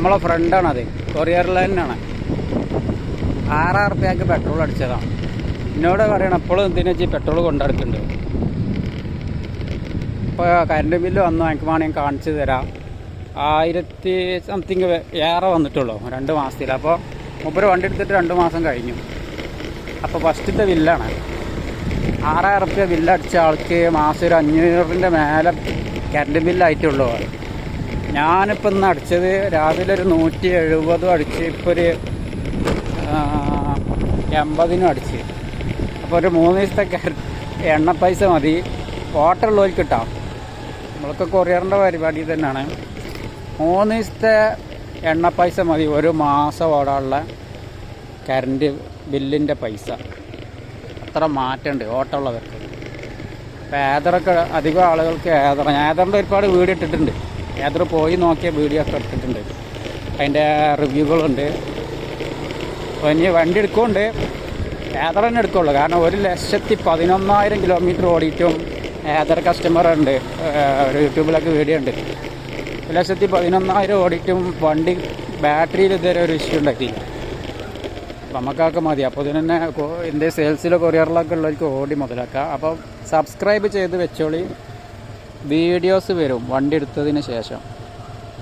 നമ്മളെ ഫ്രണ്ടാണത് കൊറിയർ ലൈനാണ് ആറായിരം റുപ്യക്ക് പെട്രോൾ അടിച്ചതാണ് എന്നോട് പറയണം എപ്പോഴും എന്തിനാ വെച്ചാൽ പെട്രോൾ കൊണ്ടെടുക്കുന്നുണ്ട് ഇപ്പോൾ കറണ്ട് ബില്ല് വന്നു. എനിക്ക് വേണമെങ്കിൽ കാണിച്ചു തരാം. ആയിരത്തി സംതിങ് ഏറെ വന്നിട്ടുള്ളൂ. രണ്ട് മാസത്തിൽ അപ്പോൾ മുപ്പര് വണ്ടി എടുത്തിട്ട് രണ്ട് മാസം കഴിഞ്ഞു. അപ്പോൾ ഫസ്റ്റത്തെ ബില്ലാണ് ആറായിരം റുപ്യ ബില്ലടിച്ച ആൾക്ക് മാസം ഒരു അഞ്ഞൂറിന്റെ മേലെ കറണ്ട് ബില്ലായിട്ടുള്ളൂ ഞാനിപ്പോൾ ഇന്ന് അടിച്ചത് രാവിലെ ഒരു നൂറ്റി എഴുപതും അടിച്ച് ഇപ്പോൾ ഒരു എൺപതിനും അടിച്ച്. അപ്പോൾ ഒരു മൂന്ന് ദിവസത്തെ എണ്ണ പൈസ മതി. ഓട്ടമുള്ളവർക്ക് കിട്ടാം. നമ്മളൊക്കെ കൊറിയറിന്റെ പരിപാടി തന്നെയാണ്. മൂന്ന് ദിവസത്തെ എണ്ണ പൈസ മതി. ഒരു മാസം ഓടാനുള്ള കറണ്ട് ബില്ലിന്റെ പൈസ. അത്ര മാറ്റമുണ്ട് ഓട്ടമുള്ളവർക്ക് അപ്പോൾ ഏതറൊക്കെ അധികം ആളുകൾക്ക് ഏതറ ഏതറിന്റെ ഒരുപാട് വീട് ഇട്ടിട്ടുണ്ട്. ഏതർ പോയി നോക്കിയ വീഡിയോ ഒക്കെ എടുത്തിട്ടുണ്ട്. അതിന്റെ റിവ്യൂകളുണ്ട്. അപ്പോൾ ഇനി വണ്ടി എടുക്കുന്നുണ്ട്. ഏതർ തന്നെ എടുക്കുള്ളൂ. കാരണം ഒരു ലക്ഷത്തി പതിനൊന്നായിരം കിലോമീറ്റർ ഓടിയിട്ടും ഏതർ കസ്റ്റമർ ഉണ്ട്. ഒരു യൂട്യൂബിലൊക്കെ വീഡിയോ ഉണ്ട്. ഒരു ലക്ഷത്തി പതിനൊന്നായിരം ഓടിയിട്ടും വണ്ടി ബാറ്ററിയിൽ ഇതുവരെ ഒരു ഇഷ്യൂ ഉണ്ടാക്കിയില്ല നമുക്കൊക്കെ മതി. അപ്പോൾ ഇതിന് തന്നെ എന്റെ സെയിൽസിലോ കൊറിയറിലൊക്കെ ഉള്ളവർക്ക് ഓടി മുതലാക്കാം. അപ്പം സബ്സ്ക്രൈബ് ചെയ്ത് വെച്ചോളി. വീഡിയോസ് വരും വണ്ടി എടുത്തതിന് ശേഷം.